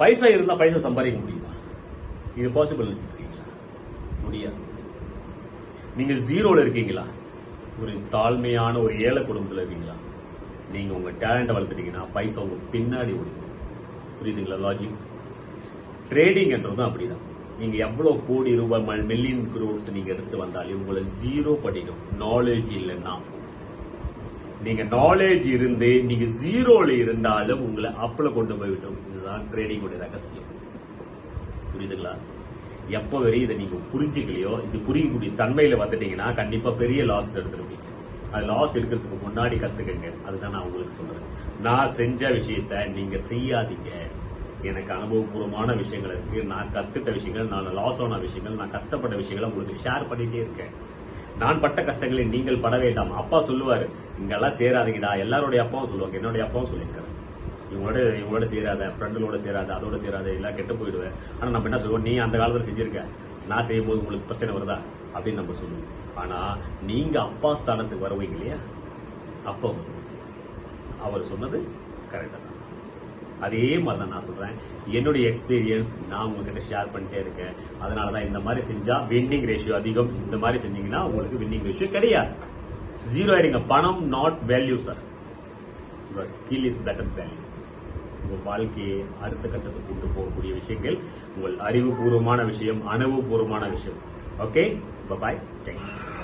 பைசா இருந்தால் பைசா சம்பாதிக்க முடியுமா? இது பாசிபிள் இருக்கீங்களா முடியாது. நீங்கள் ஜீரோவில் இருக்கீங்களா? ஒரு தாழ்மையான ஒரு ஏழை குடும்பத்தில் இருக்கீங்களா? நீங்கள் உங்கள் டேலண்ட்டை வளர்த்துட்டீங்கன்னா பைசா உங்கள் பின்னாடி ஓடும் புரியுதுங்களா லாஜிக் ட்ரேடிங்ன்றதும் அப்படிதான். நீங்கள் எவ்வளோ கோடி ரூபாய் மில்லியன் குரோர்ஸ் நீங்கள் எடுத்து வந்தாலும் உங்களை ஜீரோ பண்ணிடும். நாலேஜ் இல்லைன்னா நீங்க நாலேஜ் இருந்து நீங்க ஜீரோல இருந்தாலும் உங்களை அப்ல கொண்டு போய் இதுதான் ட்ரேடிங் ரகசியம். புரியுதுங்களா? எப்போ வரை இதை நீங்க புரிஞ்சுக்கலையோ இது புரியக்கூடிய தன்மையில வந்துட்டீங்கன்னா கண்டிப்பா பெரிய லாஸ் எடுத்துருப்பீங்க. அது லாஸ் எடுக்கிறதுக்கு முன்னாடி கத்துக்கங்க. அதுதான் நான் உங்களுக்கு சொல்றேன். நான் செஞ்ச விஷயத்த நீங்க செய்யாதீங்க. எனக்கு அனுபவபூர்வமான விஷயங்கள் இருக்கு. நான் கத்துட்ட விஷயங்கள் நான் லாஸ் ஆன விஷயங்கள் நான் கஷ்டப்பட்ட விஷயங்களை உங்களுக்கு ஷேர் பண்ணிட்டே இருக்கேன். நான் பட்ட கஷ்டங்களை நீங்கள் பட வேண்டாம். அப்பா சொல்லுவார் இங்கெல்லாம் சேராதீங்கடா. எல்லாருடைய அப்பாவும் சொல்லுவாங்க. என்னுடைய அப்பாவும் சொல்லியிருக்காரு. இவங்களோட இவங்களோட சேராத ஃப்ரெண்டுகளோட சேராத அதோட சேராத எல்லாம் கெட்டு போயிடுவேன். ஆனால் நம்ம என்ன சொல்லுவோம்? நீ அந்த காலத்தில் செஞ்சிருக்க. நான் செய்யும் போது உங்களுக்கு பிரச்சனை வருதா? அப்படின்னு நம்ம சொல்லுவோம். ஆனால் நீங்கள் அப்பா ஸ்தானத்துக்கு வருவீங்க இல்லையா? அப்போ அவர் சொன்னது கரெக்டாக தான். அதே மாதிரி தான் நான் சொல்கிறேன் என்னுடைய எக்ஸ்பீரியன்ஸ் நான் உங்ககிட்ட ஷேர் பண்ணிட்டே இருக்கேன். அதனால தான் இந்த மாதிரி செஞ்சால் வின்னிங் ரேஷியோ அதிகம். இந்த மாதிரி செஞ்சீங்கன்னா உங்களுக்கு வின்னிங் ரேஷியோ கிடையாது. ஜீரோ ஆயிடுங்க. பணம் நாட் வேல்யூ சார் உங்க ஸ்கில் இஸ் பெட்டர் வேல்யூ உங்கள் வாழ்க்கையை அடுத்த கட்டத்துக்கு கொண்டு போகக்கூடிய விஷயங்கள் உங்கள் அறிவுபூர்வமான விஷயம் அனுபவபூர்வமான விஷயம். Okay bye thank you